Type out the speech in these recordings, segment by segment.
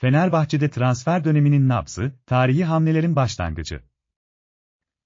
Fenerbahçe'de transfer döneminin nabzı, tarihi hamlelerin başlangıcı.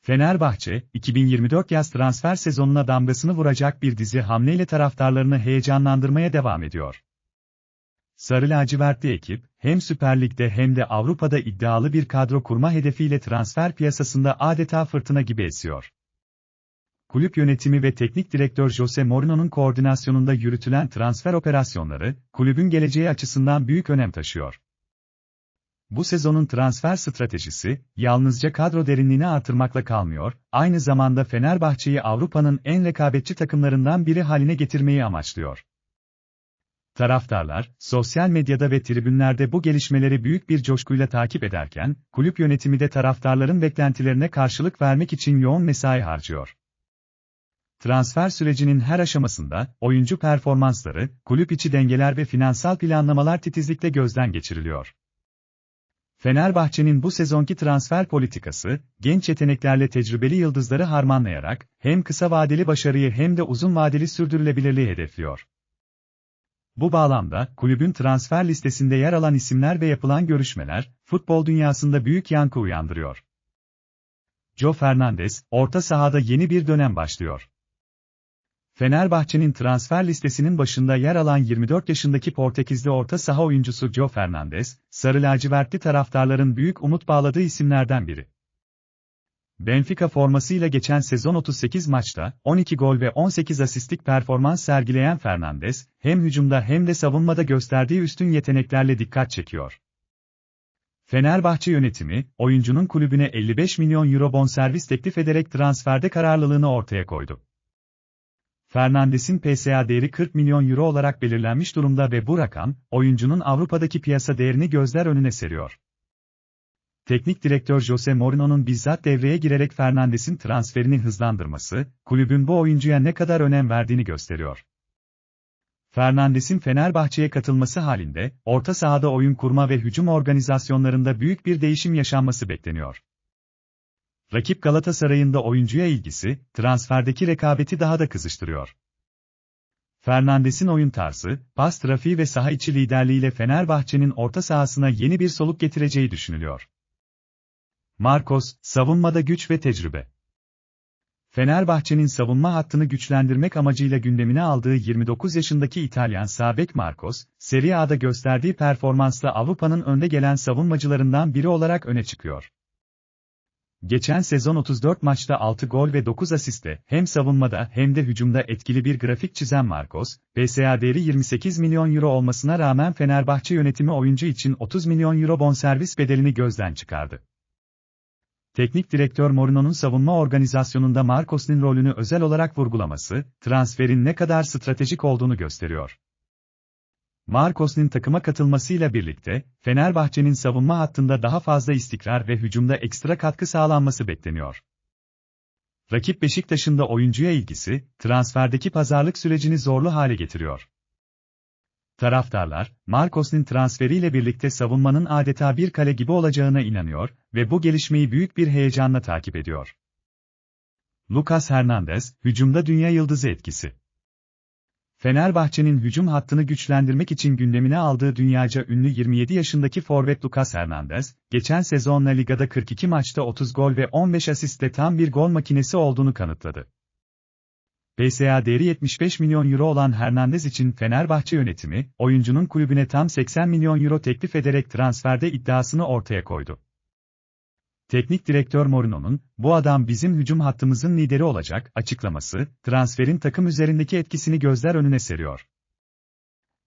Fenerbahçe, 2024 yaz transfer sezonuna damgasını vuracak bir dizi hamleyle taraftarlarını heyecanlandırmaya devam ediyor. Sarı lacivertli ekip, hem Süper Lig'de hem de Avrupa'da iddialı bir kadro kurma hedefiyle transfer piyasasında adeta fırtına gibi esiyor. Kulüp yönetimi ve teknik direktör Jose Mourinho'nun koordinasyonunda yürütülen transfer operasyonları, kulübün geleceği açısından büyük önem taşıyor. Bu sezonun transfer stratejisi, yalnızca kadro derinliğini artırmakla kalmıyor, aynı zamanda Fenerbahçe'yi Avrupa'nın en rekabetçi takımlarından biri haline getirmeyi amaçlıyor. Taraftarlar, sosyal medyada ve tribünlerde bu gelişmeleri büyük bir coşkuyla takip ederken, kulüp yönetimi de taraftarların beklentilerine karşılık vermek için yoğun mesai harcıyor. Transfer sürecinin her aşamasında, oyuncu performansları, kulüp içi dengeler ve finansal planlamalar titizlikle gözden geçiriliyor. Fenerbahçe'nin bu sezonki transfer politikası, genç yeteneklerle tecrübeli yıldızları harmanlayarak, hem kısa vadeli başarıyı hem de uzun vadeli sürdürülebilirliği hedefliyor. Bu bağlamda, kulübün transfer listesinde yer alan isimler ve yapılan görüşmeler, futbol dünyasında büyük yankı uyandırıyor. Joe Fernandez, orta sahada yeni bir dönem başlıyor. Fenerbahçe'nin transfer listesinin başında yer alan 24 yaşındaki Portekizli orta saha oyuncusu Joe Fernandes, sarı lacivertli taraftarların büyük umut bağladığı isimlerden biri. Benfica formasıyla geçen sezon 38 maçta 12 gol ve 18 asistlik performans sergileyen Fernandes, hem hücumda hem de savunmada gösterdiği üstün yeteneklerle dikkat çekiyor. Fenerbahçe yönetimi, oyuncunun kulübüne 55 milyon euro bonservis teklif ederek transferde kararlılığını ortaya koydu. Fernandes'in PSA değeri 40 milyon euro olarak belirlenmiş durumda ve bu rakam, oyuncunun Avrupa'daki piyasa değerini gözler önüne seriyor. Teknik direktör Jose Mourinho'nun bizzat devreye girerek Fernandes'in transferini hızlandırması, kulübün bu oyuncuya ne kadar önem verdiğini gösteriyor. Fernandes'in Fenerbahçe'ye katılması halinde, orta sahada oyun kurma ve hücum organizasyonlarında büyük bir değişim yaşanması bekleniyor. Rakip Galatasaray'ın da oyuncuya ilgisi, transferdeki rekabeti daha da kızıştırıyor. Fernandes'in oyun tarzı, pas trafiği ve saha içi liderliğiyle Fenerbahçe'nin orta sahasına yeni bir soluk getireceği düşünülüyor. Marcos, savunmada güç ve tecrübe. Fenerbahçe'nin savunma hattını güçlendirmek amacıyla gündemine aldığı 29 yaşındaki İtalyan Sabek Marcos, Serie A'da gösterdiği performansla Avrupa'nın önde gelen savunmacılarından biri olarak öne çıkıyor. Geçen sezon 34 maçta 6 gol ve 9 asiste, hem savunmada hem de hücumda etkili bir grafik çizen Marcos, PSA değeri 28 milyon euro olmasına rağmen Fenerbahçe yönetimi oyuncu için 30 milyon euro bonservis bedelini gözden çıkardı. Teknik direktör Mourinho'nun savunma organizasyonunda Marcos'un rolünü özel olarak vurgulaması, transferin ne kadar stratejik olduğunu gösteriyor. Marcos'un takıma katılmasıyla birlikte, Fenerbahçe'nin savunma hattında daha fazla istikrar ve hücumda ekstra katkı sağlanması bekleniyor. Rakip Beşiktaş'ın da oyuncuya ilgisi, transferdeki pazarlık sürecini zorlu hale getiriyor. Taraftarlar, Marcos'un transferiyle birlikte savunmanın adeta bir kale gibi olacağına inanıyor ve bu gelişmeyi büyük bir heyecanla takip ediyor. Lucas Hernandez, hücumda dünya yıldızı etkisi. Fenerbahçe'nin hücum hattını güçlendirmek için gündemine aldığı dünyaca ünlü 27 yaşındaki forvet Lucas Hernandez, geçen sezon Liga'da 42 maçta 30 gol ve 15 asistle tam bir gol makinesi olduğunu kanıtladı. PSA değeri 75 milyon euro olan Hernandez için Fenerbahçe yönetimi, oyuncunun kulübüne tam 80 milyon euro teklif ederek transferde iddiasını ortaya koydu. Teknik direktör Mourinho'nun, bu adam bizim hücum hattımızın lideri olacak, açıklaması, transferin takım üzerindeki etkisini gözler önüne seriyor.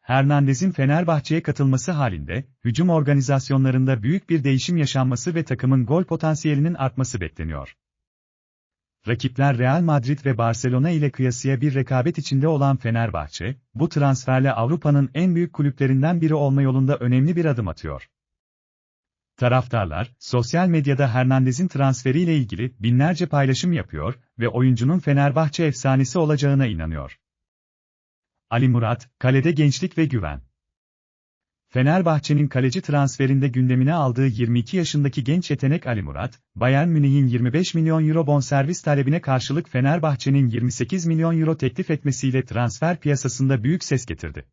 Hernandez'in Fenerbahçe'ye katılması halinde, hücum organizasyonlarında büyük bir değişim yaşanması ve takımın gol potansiyelinin artması bekleniyor. Rakipler Real Madrid ve Barcelona ile kıyasıya bir rekabet içinde olan Fenerbahçe, bu transferle Avrupa'nın en büyük kulüplerinden biri olma yolunda önemli bir adım atıyor. Taraftarlar, sosyal medyada Hernandez'in transferiyle ilgili binlerce paylaşım yapıyor ve oyuncunun Fenerbahçe efsanesi olacağına inanıyor. Ali Murat, kalede gençlik ve güven. Fenerbahçe'nin kaleci transferinde gündemine aldığı 22 yaşındaki genç yetenek Ali Murat, Bayern Münih'in 25 milyon euro bonservis talebine karşılık Fenerbahçe'nin 28 milyon euro teklif etmesiyle transfer piyasasında büyük ses getirdi.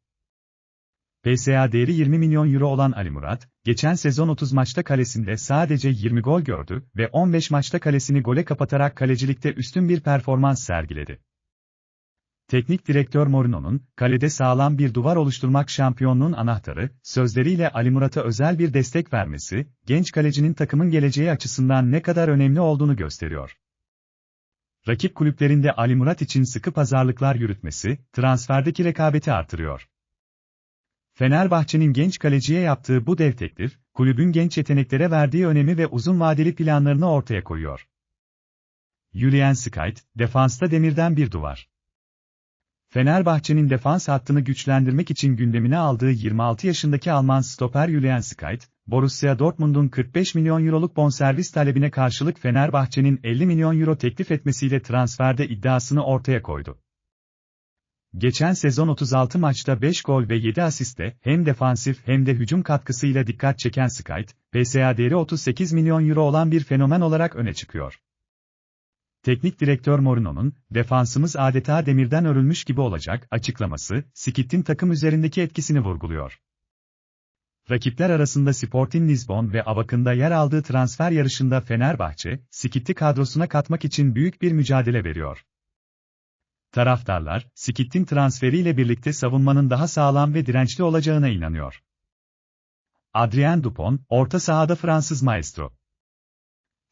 PSA değeri 20 milyon euro olan Ali Murat, geçen sezon 30 maçta kalesinde sadece 20 gol gördü ve 15 maçta kalesini gole kapatarak kalecilikte üstün bir performans sergiledi. Teknik direktör Mourinho'nun, kalede sağlam bir duvar oluşturmak şampiyonluğun anahtarı, sözleriyle Ali Murat'a özel bir destek vermesi, genç kalecinin takımın geleceği açısından ne kadar önemli olduğunu gösteriyor. Rakip kulüplerinde Ali Murat için sıkı pazarlıklar yürütmesi, transferdeki rekabeti artırıyor. Fenerbahçe'nin genç kaleciye yaptığı bu dev teklif, kulübün genç yeteneklere verdiği önemi ve uzun vadeli planlarını ortaya koyuyor. Julian Skite, defansta demirden bir duvar. Fenerbahçe'nin defans hattını güçlendirmek için gündemine aldığı 26 yaşındaki Alman stoper Julian Skite, Borussia Dortmund'un 45 milyon euroluk bonservis talebine karşılık Fenerbahçe'nin 50 milyon euro teklif etmesiyle transferde iddiasını ortaya koydu. Geçen sezon 36 maçta 5 gol ve 7 asiste hem defansif hem de hücum katkısıyla dikkat çeken Skite, PSA değeri 38 milyon euro olan bir fenomen olarak öne çıkıyor. Teknik direktör Mourinho'nun, defansımız adeta demirden örülmüş gibi olacak açıklaması, Skit'in takım üzerindeki etkisini vurguluyor. Rakipler arasında Sporting Lisbon ve Abakın'da yer aldığı transfer yarışında Fenerbahçe, Skit'i kadrosuna katmak için büyük bir mücadele veriyor. Taraftarlar, Skit'in transferiyle birlikte savunmanın daha sağlam ve dirençli olacağına inanıyor. Adrien Dupont, orta sahada Fransız maestro.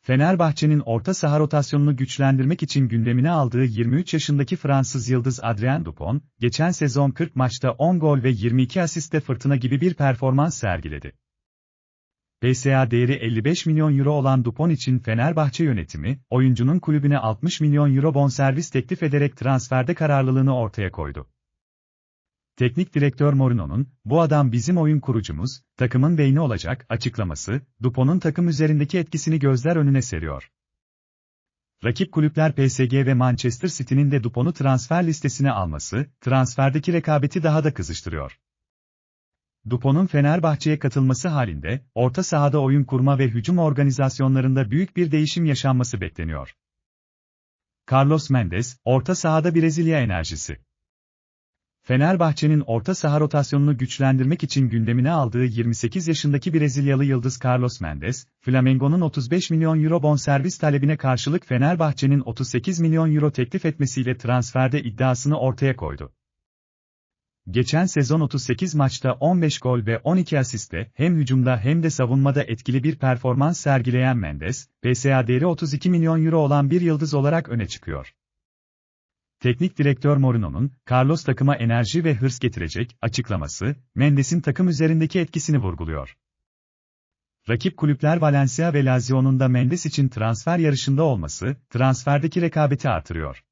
Fenerbahçe'nin orta saha rotasyonunu güçlendirmek için gündemine aldığı 23 yaşındaki Fransız yıldız Adrien Dupont, geçen sezon 40 maçta 10 gol ve 22 asiste fırtına gibi bir performans sergiledi. PSA değeri 55 milyon euro olan Dupont için Fenerbahçe yönetimi, oyuncunun kulübüne 60 milyon euro bonservis teklif ederek transferde kararlılığını ortaya koydu. Teknik direktör Mourinho'nun, bu adam bizim oyun kurucumuz, takımın beyni olacak açıklaması, Dupont'un takım üzerindeki etkisini gözler önüne seriyor. Rakip kulüpler PSG ve Manchester City'nin de Dupont'u transfer listesine alması, transferdeki rekabeti daha da kızıştırıyor. Dupont'un Fenerbahçe'ye katılması halinde, orta sahada oyun kurma ve hücum organizasyonlarında büyük bir değişim yaşanması bekleniyor. Carlos Mendes, orta sahada Brezilya enerjisi. Fenerbahçe'nin orta saha rotasyonunu güçlendirmek için gündemine aldığı 28 yaşındaki Brezilyalı yıldız Carlos Mendes, Flamengo'nun 35 milyon euro bonservis talebine karşılık Fenerbahçe'nin 38 milyon euro teklif etmesiyle transferde iddiasını ortaya koydu. Geçen sezon 38 maçta 15 gol ve 12 asiste hem hücumda hem de savunmada etkili bir performans sergileyen Mendes, PSA değeri 32 milyon euro olan bir yıldız olarak öne çıkıyor. Teknik direktör Mourinho'nun, Carlos takıma enerji ve hırs getirecek açıklaması, Mendes'in takım üzerindeki etkisini vurguluyor. Rakip kulüpler Valencia ve Lazio'nun da Mendes için transfer yarışında olması, transferdeki rekabeti artırıyor.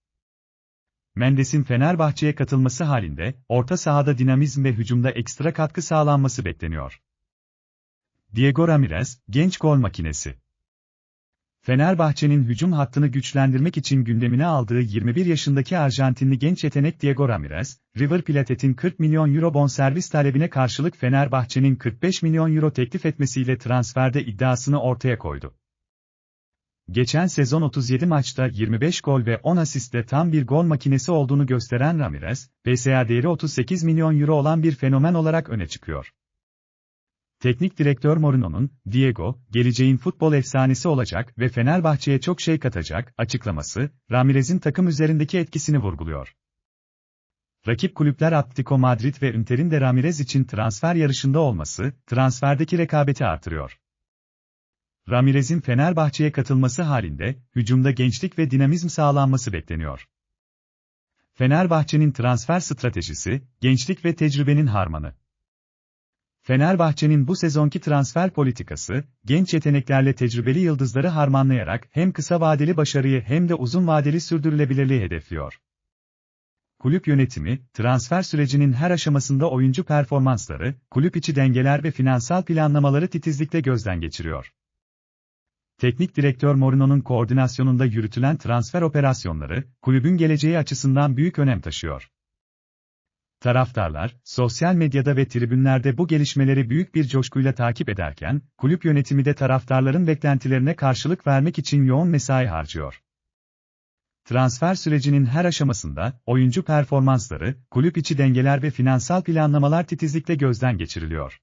Mendes'in Fenerbahçe'ye katılması halinde, orta sahada dinamizm ve hücumda ekstra katkı sağlanması bekleniyor. Diego Ramirez, genç gol makinesi. Fenerbahçe'nin hücum hattını güçlendirmek için gündemine aldığı 21 yaşındaki Arjantinli genç yetenek Diego Ramirez, River Plate'in 40 milyon euro bonservis talebine karşılık Fenerbahçe'nin 45 milyon euro teklif etmesiyle transferde iddiasını ortaya koydu. Geçen sezon 37 maçta 25 gol ve 10 asistle tam bir gol makinesi olduğunu gösteren Ramirez, PSA değeri 38 milyon euro olan bir fenomen olarak öne çıkıyor. Teknik direktör Mourinho'nun, Diego, geleceğin futbol efsanesi olacak ve Fenerbahçe'ye çok şey katacak, açıklaması, Ramirez'in takım üzerindeki etkisini vurguluyor. Rakip kulüpler Atletico Madrid ve Inter'in de Ramirez için transfer yarışında olması, transferdeki rekabeti artırıyor. Ramirez'in Fenerbahçe'ye katılması halinde, hücumda gençlik ve dinamizm sağlanması bekleniyor. Fenerbahçe'nin transfer stratejisi, gençlik ve tecrübenin harmanı. Fenerbahçe'nin bu sezonki transfer politikası, genç yeteneklerle tecrübeli yıldızları harmanlayarak hem kısa vadeli başarıyı hem de uzun vadeli sürdürülebilirliği hedefliyor. Kulüp yönetimi, transfer sürecinin her aşamasında oyuncu performansları, kulüp içi dengeler ve finansal planlamaları titizlikle gözden geçiriyor. Teknik direktör Mourinho'nun koordinasyonunda yürütülen transfer operasyonları, kulübün geleceği açısından büyük önem taşıyor. Taraftarlar, sosyal medyada ve tribünlerde bu gelişmeleri büyük bir coşkuyla takip ederken, kulüp yönetimi de taraftarların beklentilerine karşılık vermek için yoğun mesai harcıyor. transfer sürecinin her aşamasında oyuncu performansları, kulüp içi dengeler ve finansal planlamalar titizlikle gözden geçiriliyor.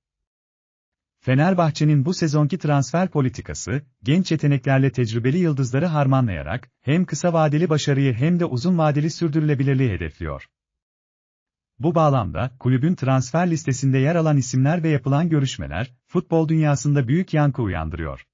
Fenerbahçe'nin bu sezonki transfer politikası, genç yeteneklerle tecrübeli yıldızları harmanlayarak, hem kısa vadeli başarıyı hem de uzun vadeli sürdürülebilirliği hedefliyor. Bu bağlamda, kulübün transfer listesinde yer alan isimler ve yapılan görüşmeler, futbol dünyasında büyük yankı uyandırıyor.